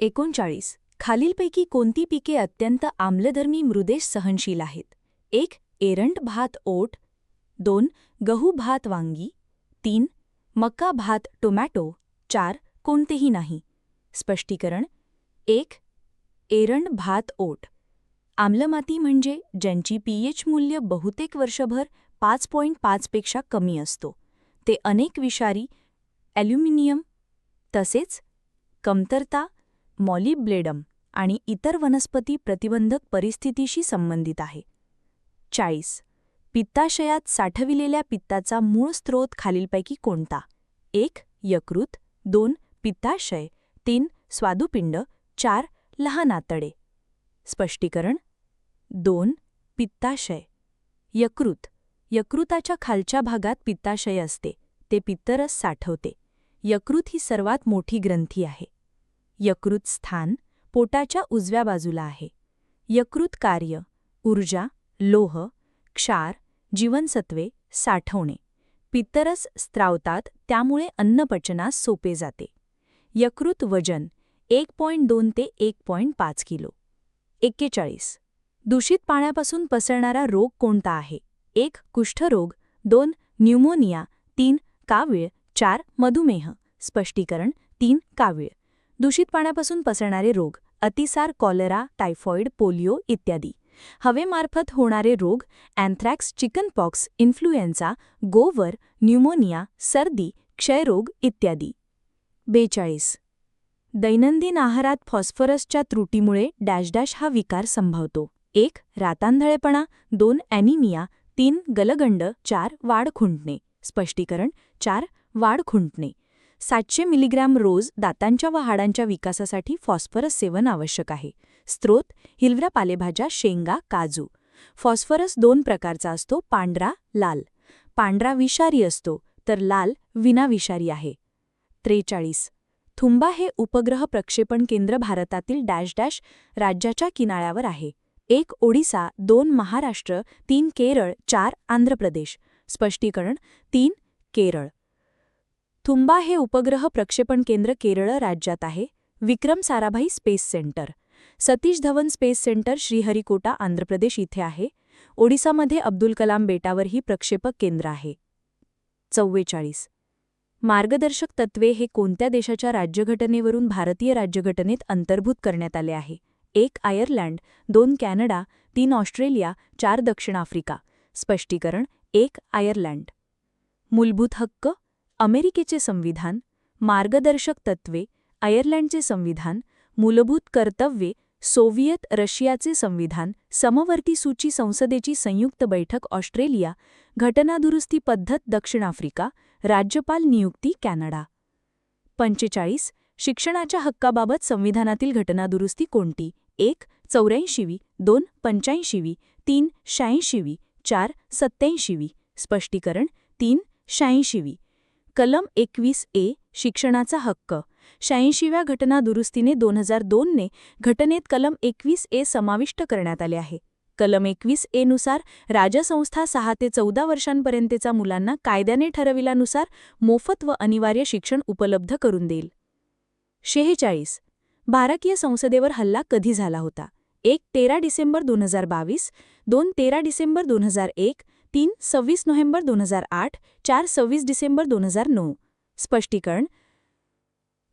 एकोणचाळीस. खालीलपैकी कोणती पिके अत्यंत आम्लधर्मी मृदेश सहनशील आहेत? एक एरंड भात ओट. दोन गहू भात वांगी. तीन मका भात टोमॅटो. चार कोणतेही नाही. स्पष्टीकरण एक एरंड भात ओट. आम्लमाती म्हणजे ज्यांची पीएच मूल्य बहुतेक वर्षभर पाच पॉईंट पाचपेक्षा कमी असतो. ते अनेक विषारी ॲल्युमिनियम तसेच कमतरता मॉलिब्लेडम आणि इतर वनस्पती प्रतिबंधक परिस्थितीशी संबंधित आहे. चाळीस. पित्ताशयात साठविलेल्या पित्ताचा मूळ स्रोत खालीलपैकी कोणता? एक यकृत दोन पित्ताशय तीन स्वादुपिंड चार लहान आतडे. स्पष्टीकरण? दोन पित्ताशय. यकृत. यकृताच्या खालच्या भागात पित्ताशय असते. ते पित्तरस साठवते. यकृत ही सर्वात मोठी ग्रंथी आहे. यकृत स्थान पोटाच्या उजव्या बाजूला आहे. यकृत कार्य ऊर्जा लोह क्षार जीवनसत्वे साठवणे. पित्तरस स्त्रावतात त्यामुळे अन्नपचनास सोपे जाते. यकृत वजन एक पॉईंट दोन ते एक पॉईंट पाच किलो. एक्केचाळीस. दूषित पाण्यापासून पसरणारा रोग कोणता आहे? एक कुष्ठरोग. दोन न्यूमोनिया. तीन कावीळ. चार मधुमेह. स्पष्टीकरण तीन कावीळ. दूषित पाण्यापासून पसरणारे रोग अतिसार कॉलरा टायफॉइड पोलिओ इत्यादी. हवेमार्फत होणारे रोग अँथ्रॅक्स चिकनपॉक्स इन्फ्लुएन्झा गोवर न्यूमोनिया सर्दी क्षयरोग इत्यादी. बेचाळीस. दैनंदिन आहारात फॉस्फरसच्या त्रुटीमुळे डॅशडॅश हा विकार संभवतो. एक रातांधळेपणा. दोन ॲनिमिया. तीन गलगंड. चार वाढ खुंटणे. स्पष्टीकरण चार वाढ खुंटणे. सातशे मिलीग्रॅम रोज दातांच्या व हाडांच्या विकासासाठी फॉस्फरस सेवन आवश्यक आहे. स्त्रोत हिरव्या पालेभाज्या शेंगा काजू. फॉस्फरस दोन प्रकारचा असतो पांढरा लाल. पांढरा विषारी असतो तर लाल विनाविषारी आहे. त्रेचाळीस. थुंबा हे उपग्रह प्रक्षेपण केंद्र भारतातील डॅश डॅश राज्याच्या किनाऱ्यावर आहे. एक ओडिसा दोन महाराष्ट्र तीन केरळ चार आंध्र प्रदेश. स्पष्टीकरण तीन केरळ. थुंबा हे उपग्रह प्रक्षेपण केंद्र केरळ राज्यात आहे. Vikram Sarabhai space centre. Satish Dhawan space centre Sriharikota Andhra Pradesh इथे आहे. ओडिसामध्ये अब्दुल कलाम बेटावर ही प्रक्षेपक केंद्र आहे. चव्वेचाळीस. मार्गदर्शक तत्वे हे कोणत्या देशाच्या राज्यघटनेवरून भारतीय राज्यघटनेत अंतर्भूत करण्यात आले आहे? एक आयर्लंड. दोन कॅनडा. तीन ऑस्ट्रेलिया. चार दक्षिण आफ्रिका. स्पष्टीकरण एक आयर्लंड. मूलभूत हक्क अमेरिकेचे संविधान मार्गदर्शक तत्वे आयर्लंडचे संविधान मूलभूत कर्तव्ये सोव्हिएत रशियाचे संविधान समवर्ती सूची संसदेची संयुक्त बैठक ऑस्ट्रेलिया घटनादुरुस्ती पद्धत दक्षिण आफ्रिका राज्यपाल नियुक्ती कॅनडा. पंचेचाळीस शिक्षणाच्या हक्काबाबत संविधानातील घटनादुरुस्ती कोणती? एक चौऱ्याऐंशीवी दोन पंच्याऐंशीवी तीन शहाऐंशीवी चार सत्त्याऐंशीवी. स्पष्टीकरण तीन शहाऐंशीवी. कलम एकवीस ए शिक्षणाचा हक्क. शहाऐंशीव्या घटना दुरुस्तीने दोन हजार दोनने घटनेत कलम एकवीस ए समाविष्ट करण्यात आले आहे. कलम एकवीस ए नुसार राजसंस्था सहा ते चौदा वर्षांपर्यंतचा मुलांना कायद्याने ठरविल्यानुसार मोफत व अनिवार्य शिक्षण उपलब्ध करून देईल. शेहेचाळीस. भारतीय संसदेवर हल्ला कधी झाला होता? एक तेरा डिसेंबर दोन हजार बावीस दोन तेरा डिसेंबर दोन हजार एक तीन सव्वीस नोव्हेंबर दोन हजार आठ चार सव्वीस डिसेंबर दोन हजार नऊ. स्पष्टीकरण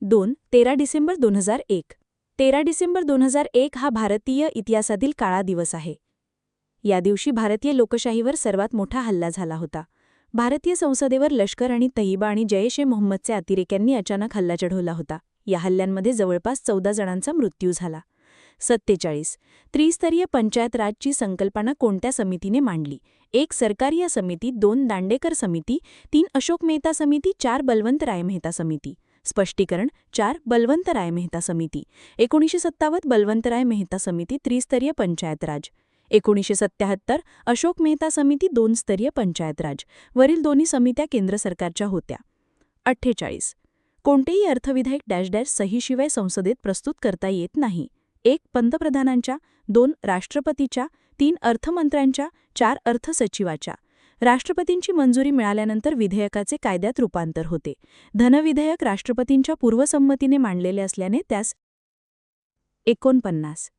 दोन तेरा डिसेंबर दोन हजार एक. तेरा डिसेंबर दोन हजार एक हा भारतीय इतिहासातील काळा दिवस आहे. या दिवशी भारतीय लोकशाहीवर सर्वात मोठा हल्ला झाला होता. भारतीय संसदेवर लष्कर आणि तहिबा आणि जयश ए मोहम्मदचे अतिरेक्यांनी अचानक हल्ला चढवला होता. या हल्ल्यांमध्ये जवळपास चौदा जणांचा मृत्यू झाला. सत्तेचाळीस त्रिस्तरीय पंचायत राजची संकल्पना कोणत्या समितीने मांडली? एक सरकारी समिती दोन दांडेकर समिती तीन अशोक मेहता समिती चार बलवंत राय मेहता समिती. स्पष्टीकरण चार बलवंत राय मेहता समिती. एकोणीसशे सत्तावन्न बलवंतराय मेहता समिती त्रिस्तरीय पंचायत राज एकोणीसशे सत्याहत्तर अशोक मेहता समिती दोन स्तरीय पंचायत राज वरील दोन्ही समित्या केंद्र सरकारच्या होत्या. अठ्ठेचाळीस. कोणतेही अर्थविधायक डॅश डॅश सहीशिवाय संसदेत प्रस्तुत करता येत नाही. एक पंतप्रधानांच्या दोन राष्ट्रपतीच्या तीन अर्थमंत्र्यांच्या चार अर्थसचिवाच्या. राष्ट्रपतींची मंजुरी मिळाल्यानंतर विधेयकाचे कायद्यात रूपांतर होते. धनविधेयक राष्ट्रपतींच्या पूर्वसंमतीने मांडलेले असल्याने त्यास एकोणपन्नास.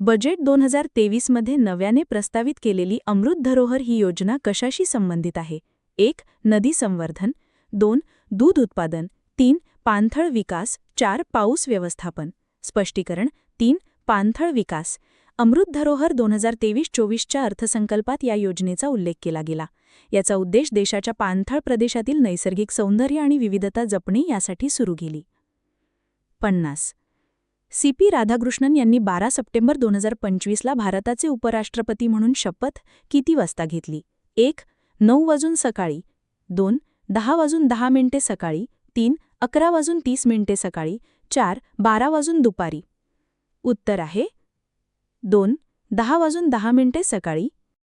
बजेट दोन हजार तेवीसमध्ये नव्याने प्रस्तावित केलेली अमृत धरोहर ही योजना कशाशी संबंधित आहे? एक नदी संवर्धन. दोन दूध उत्पादन. तीन पाणथळ विकास. चार पाऊस व्यवस्थापन. स्पष्टीकरण तीन पाणथळ विकास. अमृत धरोहर दोन हजार तेवीस चोवीसच्या अर्थसंकल्पात या योजनेचा उल्लेख केला गेला. याचा उद्देश देशाच्या पाणथळ प्रदेशातील नैसर्गिक सौंदर्य आणि विविधता जपणे यासाठी सुरू केली. पन्नास. सी पी राधाकृष्णन यांनी बारा सप्टेंबर दोन हजार पंचवीसला भारताचे उपराष्ट्रपती म्हणून शपथ किती वाजता घेतली? एक नऊ वाजून सकाळी. दोन दहा वाजून दहा मिनिटे सकाळी. तीन अकरा वाजून तीस मिनिटे सकाळी. चार बारा वाजून दुपारी. उत्तर आहे दोन दहा वाजून दहा मिनिटे सकाळी.